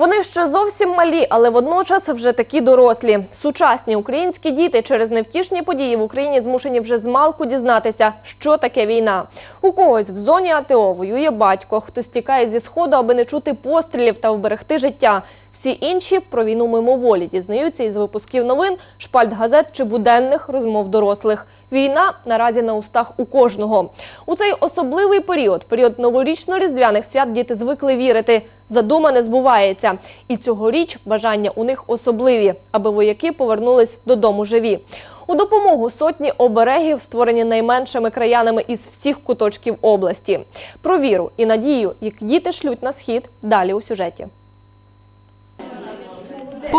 Вони ще зовсім малі, але водночас вже такі дорослі. Сучасні українські діти через невтішні події в Україні змушені вже змалку дізнатися, що таке війна. У когось в зоні АТО воює батько, хтось тікає зі сходу, аби не чути пострілів та вберегти життя. Всі інші про війну мимоволі дізнаються із випусків новин, шпальт газет чи буденних розмов дорослих. Війна наразі на устах у кожного. У цей особливий період, період новорічно-різдвяних свят, діти звикли вірити. Задумане збувається. І цьогоріч бажання у них особливі, аби вояки повернулись додому живі. У допомогу сотні оберегів, створені найменшими краянами із всіх куточків області. Про віру і надію, як діти шлють на схід, далі у сюжеті.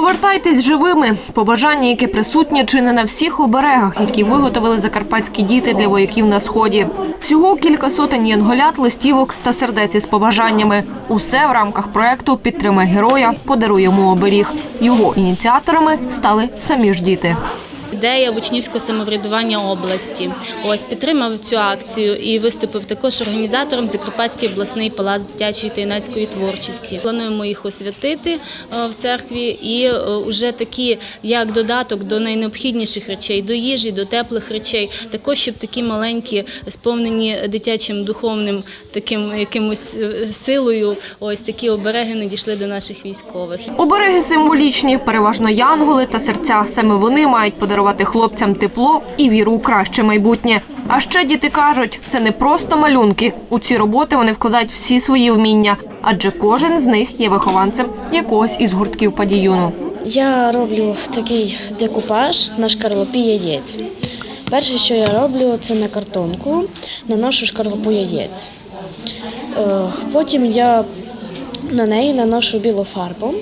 Повертайтесь живими. Побажання, яке присутнє чи не на всіх оберегах, які виготовили закарпатські діти для вояків на сході. Всього кілька сотень янголят, листівок та сердець із побажаннями. Усе в рамках проекту Підтримай героя, подаруємо оберіг. Його ініціаторами стали самі ж діти. Ідея учнівського самоврядування області. Ось підтримав цю акцію і виступив також організатором Закарпатський обласний палац дитячої та юнацької творчості. Плануємо їх освятити е, в церкві і вже такі, як додаток до найнеобхідніших речей, до їжі, до теплих речей, також щоб такі маленькі, сповнені дитячим духовним таким якимось е, силою. Ось такі обереги не дійшли до наших військових. Обереги символічні, переважно янголи та серця. Саме вони мають подарувати хлопцям тепло і віру у краще майбутнє. А ще діти кажуть, це не просто малюнки. У ці роботи вони вкладають всі свої вміння, адже кожен з них є вихованцем якогось із гуртків падіюну. Я роблю такий декупаж на шкарлупі яєць. Перше, що я роблю, це на картонку наношу шкарлупу яєць. Е, Потім я на неї наношу білу фарбу.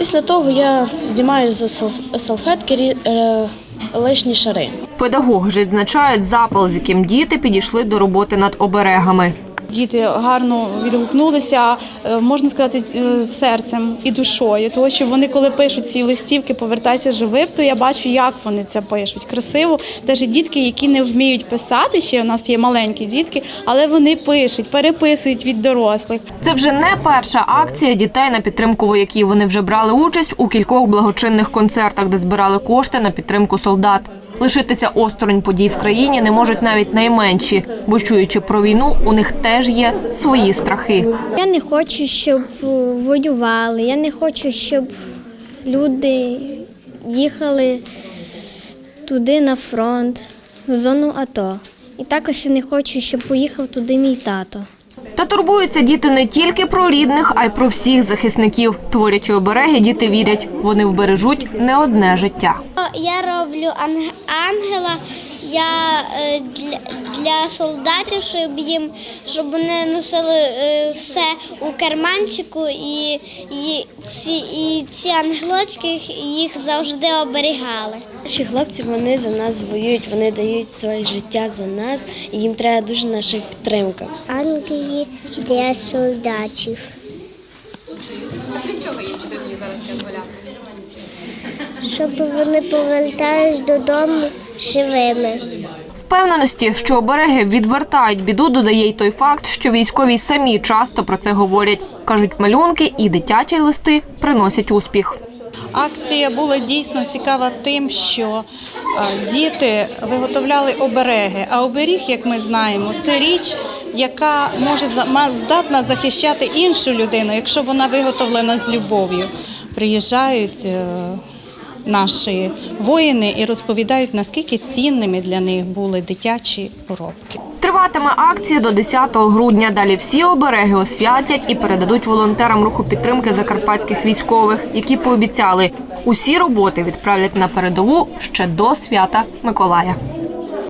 Після того я знімаю з салф- салфетки е, лишні шари. Педагоги ж відзначають запал, з яким діти підійшли до роботи над оберегами. Діти гарно відгукнулися, е, можна сказати, е, серцем і душою. Тому що вони, коли пишуть ці листівки, повертайся живим, то я бачу, як вони це пишуть. Красиво. Теж дітки, які не вміють писати, ще у нас є маленькі дітки, але вони пишуть, переписують від дорослих. Це вже не перша акція дітей на підтримку вояків. Вони вже брали участь у кількох благочинних концертах, де збирали кошти на підтримку солдат. Лишитися осторонь подій в країні не можуть навіть найменші, бо чуючи про війну, у них теж є свої страхи. Я не хочу, щоб воювали. Я не хочу, щоб люди їхали туди на фронт, в зону АТО. І також я не хочу, щоб поїхав туди мій тато. Та турбуються діти не тільки про рідних, а й про всіх захисників. Творячи обереги, діти вірять, вони вбережуть не одне життя. Я роблю анг- ангела. Я е, для, для солдатів, щоб їм щоб вони носили е, все у карманчику, і, і, ці, і ці ангелочки їх завжди оберігали. Наші хлопці вони за нас воюють, вони дають своє життя за нас, і їм треба дуже наша підтримка. Ангели для солдатів. Щоб вони повертались додому живими. Впевненості, що обереги відвертають біду, додає й той факт, що військові самі часто про це говорять. кажуть, малюнки і дитячі листи приносять успіх. Акція була дійсно цікава тим, що е, діти виготовляли обереги. А оберіг, як ми знаємо, це річ, яка може здатна захищати іншу людину, якщо вона виготовлена з любов'ю. Приїжджають е, наші воїни і розповідають, наскільки цінними для них були дитячі поробки. Триватиме акція до 10 грудня. Далі всі обереги освятять і передадуть волонтерам руху підтримки закарпатських військових, які пообіцяли усі роботи відправлять на передову ще до свята Миколая.